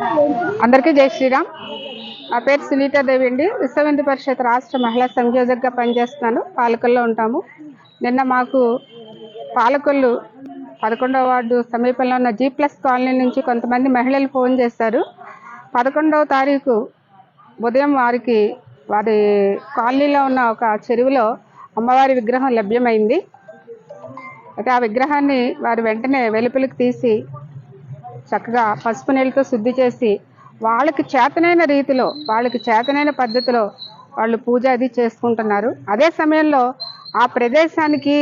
అందరికీ జై శ్రీరామ్. నా పేరు సునీతాదేవి అండి. విశ్వ పరిషత్ రాష్ట్ర మహిళా సంయోజకగా పనిచేస్తున్నాను. పాలకొల్లో ఉంటాము. నిన్న మాకు పాలకొల్లు పదకొండవ వార్డు సమీపంలో ఉన్న జీ ప్లస్ కాలనీ నుంచి కొంతమంది మహిళలు ఫోన్ చేశారు. పదకొండవ తారీఖు ఉదయం వారికి వారి కాలనీలో ఉన్న ఒక చెరువులో అమ్మవారి విగ్రహం లభ్యమైంది. అయితే ఆ విగ్రహాన్ని వారు వెంటనే వెలుపలికి తీసి చక్కగా పసుపు నీళ్ళతో శుద్ధి చేసి వాళ్ళకి చేతనైన రీతిలో వాళ్ళకి చేతనైన పద్ధతిలో వాళ్ళు పూజ అది చేసుకుంటున్నారు. అదే సమయంలో ఆ ప్రదేశానికి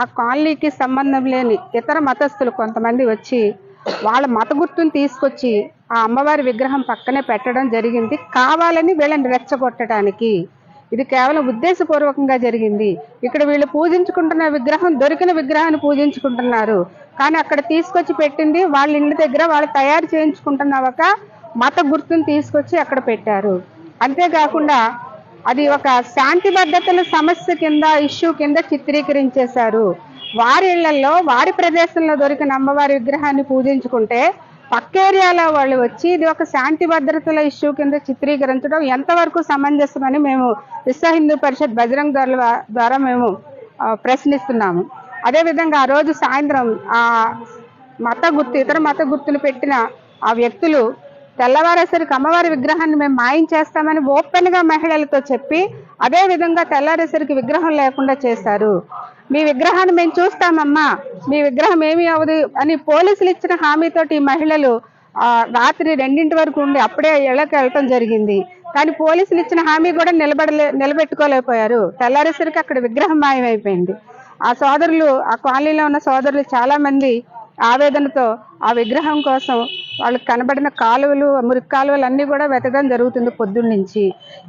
ఆ కాలనీకి సంబంధం లేని ఇతర మతస్థులు కొంతమంది వచ్చి వాళ్ళ మత గుర్తుని తీసుకొచ్చి ఆ అమ్మవారి విగ్రహం పక్కనే పెట్టడం జరిగింది. కావాలని వీళ్ళని రెచ్చగొట్టడానికి ఇది కేవలం ఉద్దేశపూర్వకంగా జరిగింది. ఇక్కడ వీళ్ళు పూజించుకుంటున్న విగ్రహం దొరికిన విగ్రహాన్ని పూజించుకుంటున్నారు. కానీ అక్కడ తీసుకొచ్చి పెట్టింది వాళ్ళ ఇంటి దగ్గర వాళ్ళు తయారు చేయించుకుంటున్న ఒక మత గుర్తుని తీసుకొచ్చి అక్కడ పెట్టారు. అంతేకాకుండా అది ఒక శాంతి భద్రతల సమస్య కింద ఇష్యూ కింద చిత్రీకరించేశారు. వారి ఇళ్ళలో వారి ప్రదేశంలో దొరికిన అమ్మవారి విగ్రహాన్ని పూజించుకుంటే పక్క ఏరియాలో వాళ్ళు వచ్చి ఇది ఒక శాంతి భద్రతల ఇష్యూ కింద చిత్రీకరించడం ఎంతవరకు సమంజసమని మేము విశ్వ హిందూ పరిషత్ బజరంగ్ దళ ద్వారా మేము ప్రశ్నిస్తున్నాము. అదేవిధంగా ఆ రోజు సాయంత్రం ఆ మత గుర్తు ఇతర మత గుర్తులు పెట్టిన ఆ వ్యక్తులు తెల్లవారేసరికి అమ్మవారి విగ్రహాన్ని మేము మాయం చేస్తామని ఓపెన్గా మహిళలతో చెప్పి అదే విధంగా తెల్లారేసరికి విగ్రహం లేకుండా చేశారు. మీ విగ్రహాన్ని మేము చూస్తామమ్మా. మీ విగ్రహం ఏమీ అవ్వదు అని పోలీసులు ఇచ్చిన హామీతోటి ఈ మహిళలు రాత్రి రెండింటి వరకు ఉండి అప్పుడే ఇళ్ళకి వెళ్ళటం జరిగింది. కానీ పోలీసులు ఇచ్చిన హామీ కూడా నిలబడలే నిలబెట్టుకోలేకపోయారు. తెల్లారేసరికి అక్కడ విగ్రహం మాయమైపోయింది. ఆ సోదరులు ఆ కాలనీలో ఉన్న సోదరులు చాలా మంది ఆవేదనతో ఆ విగ్రహం కోసం వాళ్ళకి కనబడిన కాలువలు మురికి కాలువలు అన్నీ కూడా వెతకడం జరుగుతుంది పొద్దున్న నుంచి.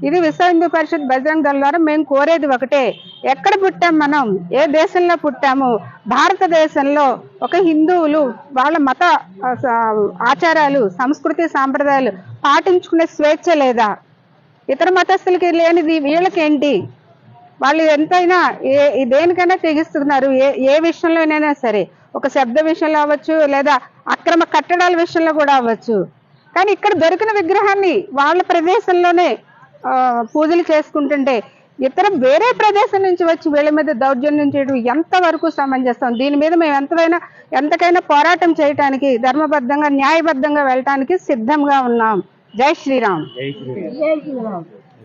ఇది విశ్వ హిందూ పరిషత్ బజరంగ్ దళ ద్వారా మేము కోరేది ఒకటే ఎక్కడ పుట్టాం మనం? ఏ దేశంలో పుట్టాము? భారతదేశంలో ఒక హిందువులు వాళ్ళ మత ఆచారాలు సంస్కృతి సాంప్రదాయాలు పాటించుకునే స్వేచ్ఛ లేదా? ఇతర మతస్థులకి లేనిది వీళ్ళకేంటి? వాళ్ళు ఎంతైనా ఏ దేనికైనా తెగిస్తున్నారు ఏ ఏ విషయంలోనైనా సరే. ఒక శబ్ద విషయంలో అవ్వచ్చు లేదా అక్రమ కట్టడాల విషయంలో కూడా అవ్వచ్చు. కానీ ఇక్కడ దొరికిన విగ్రహాన్ని వాళ్ళ ప్రదేశంలోనే పూజలు చేసుకుంటుంటే ఇతర వేరే ప్రదేశం నుంచి వచ్చి వీళ్ళ మీద దౌర్జన్యం చేయడం ఎంతవరకు సమంజసం? దీని మీద మేము ఎంతైనా ఎంతకైనా పోరాటం చేయటానికి ధర్మబద్ధంగా న్యాయబద్ధంగా వెళ్ళటానికి సిద్ధంగా ఉన్నాం. జై శ్రీరామ్. జై శ్రీరామ్.